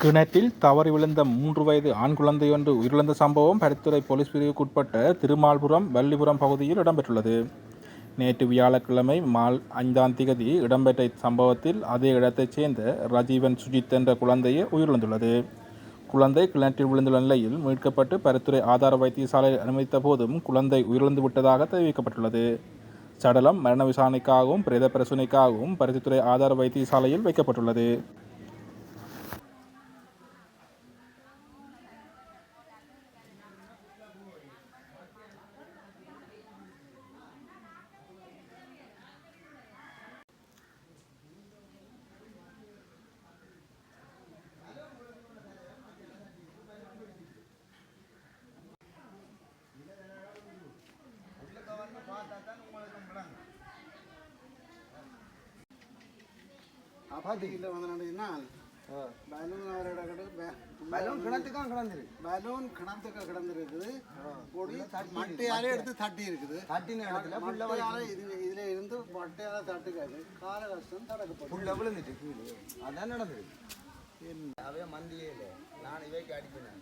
கிணற்றில் தவறி விழுந்த மூன்று வயது ஆண் குழந்தையொன்று உயிரிழந்த சம்பவம் பருத்துறை போலீஸ் பிரிவுக்குட்பட்ட திருமால்புரம் வள்ளிபுரம் பகுதியில் இடம்பெற்றுள்ளது. நேற்று வியாழக்கிழமை மால் ஐந்தாம் திகதி இடம்பெற்ற சம்பவத்தில் அதே இடத்தைச் சேர்ந்த ரஜீவன் சுஜித் என்ற குழந்தையே உயிரிழந்துள்ளது. குழந்தை கிணற்றில் விழுந்துள்ள நிலையில் மீட்கப்பட்டு பருத்துறை ஆதார வைத்தியசாலையில் அனுமதித்த போதும் குழந்தை உயிரிழந்து விட்டதாக தெரிவிக்கப்பட்டுள்ளது. சடலம் மரண விசாரணைக்காகவும் பிரேத பரிசோதனைக்காகவும் பரிசுத்துறை ஆதார வைத்தியசாலையில் வைக்கப்பட்டுள்ளது. பாட்டிக்கிட்ட வந்து நடந்தீங்கன்னா பலூன் அவரோட கிட்ட பலூன் கிணத்துக்கும் கிடந்துரு பலூன் கிணத்துக்கு கிடந்திருக்குது. பொடி மட்டையாலே எடுத்து தட்டி இருக்குது. தட்டின இடத்துல மட்டையால இது இதுல இருந்து மட்டையால தட்டுக்காது. கால கஷ்டம் தடக்கப்படும் புள்ள விழுந்துட்டு அதான் மந்தியே இல்லை நான் இவைக்கு அடிக்கிறேன்